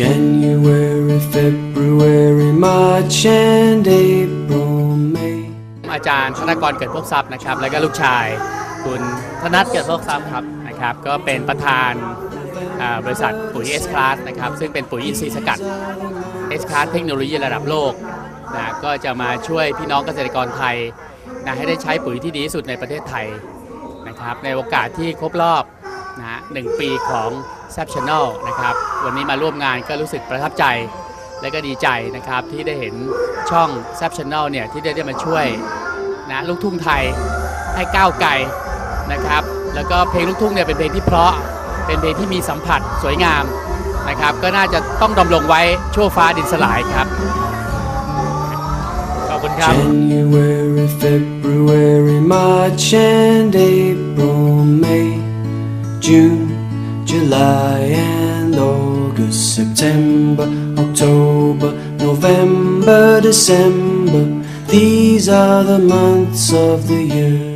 January, February, March, and April, May. อาจารย์ธนกรเกิดพวกทรัพย์นะครับ แล้วก็ลูกชายคุณธนัทเกิดพวกทรัพย์ครับนะครับ ก็เป็นประธานบริษัทปุ๋ยเอสคลาสนะครับ ซึ่งเป็นปุ๋ยอินทรีย์สกัดเอสคลาสเทคโนโลยีระดับโลกนะก็จะมาช่วยพี่น้องเกษตรกรไทยนะให้ได้ใช้ปุ๋ยที่ดีที่สุดในประเทศไทยนะครับ ในโอกาสที่ครบรอบ นะฮะหนึ่งปีของ s ซ p Channel นะครับวันนี้มาร่วมงานก็รู้สึกประทับใจและก็ดีใจนะครับที่ได้เห็นช่อง s ซ p Channel เนี่ยที่ได้ได้มาช่วยนะลูกทุ่งไทยให้ก้าวไกลนะครับแล้วก็เพลงลูกทุ่งเนี่ยเป็นเพลงที่เพราะเป็นเพลงที่มีสัมผัสสวยงามนะครับก็น่าจะต้องดำรงไว้ชั่วฟ้าดินสลายครับ ขอบคุณครับ January, February, March, and April, June, July, and August, September, October, November, December. These are the months of the year.